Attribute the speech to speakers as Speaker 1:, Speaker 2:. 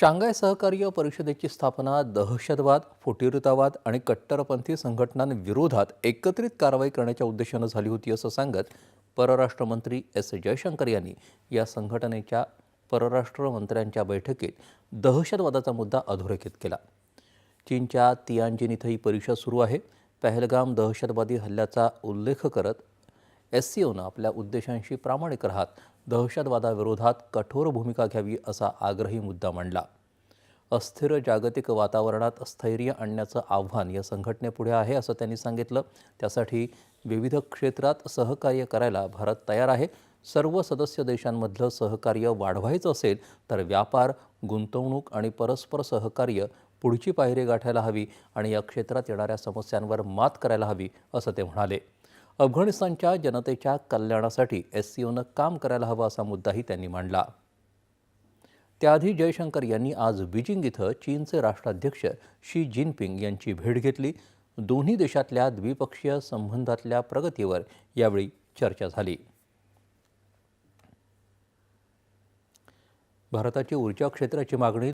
Speaker 1: Shanghai सहकार्य परिषदेची स्थापना दहशतवाद फुटीरतावाद आणि कट्टरपंथी संघटनांविरोधात एकत्रित कारवाई करण्याच्या उद्देशानं झाली होती असं सांगत परराष्ट्र मंत्री एस. जयशंकर यांनी या संघटनेच्या परराष्ट्र मंत्र्यांच्या बैठकीत दहशतवादाचा मुद्दा अधोरेखित केला. चीनच्या तियानजिन इथं ही परिषद सुरू आहे. पहलगाम दहशतवादी हल्ल्याचा उल्लेख करत एस सी ओनं आपल्या उद्देशांशी प्रामाणिक राहत दहशतवादाविरोधात कठोर भूमिका घ्यावी असा आग्रही मुद्दा मांडला. अस्थिर जागतिक वातावरणात स्थैर्य आणण्याचं आव्हान या संघटनेपुढे आहे असं त्यांनी सांगितलं. त्यासाठी विविध क्षेत्रात सहकार्य करायला भारत तयार आहे. सर्व सदस्य देशांमधलं सहकार्य वाढवायचं असेल तर व्यापार गुंतवणूक आणि परस्पर सहकार्य पुढची पायरी गाठायला हवी आणि या क्षेत्रात येणाऱ्या समस्यांवर मात करायला हवी असं ते म्हणाले. अफगाणिस्तानच्या जनतेच्या कल्याणासाठी एस सी ओनं काम करायला हवं असा मुद्दाही त्यांनी मांडला. त्याआधी जयशंकर यांनी आज बीजिंग इथं चीनचे राष्ट्राध्यक्ष शी जिनपिंग यांची भेट घेतली. दोन्ही देशातल्या द्विपक्षीय संबंधातल्या प्रगतीवर यावेळी चर्चा झाली. भारताची ऊर्जा क्षेत्राची मागणी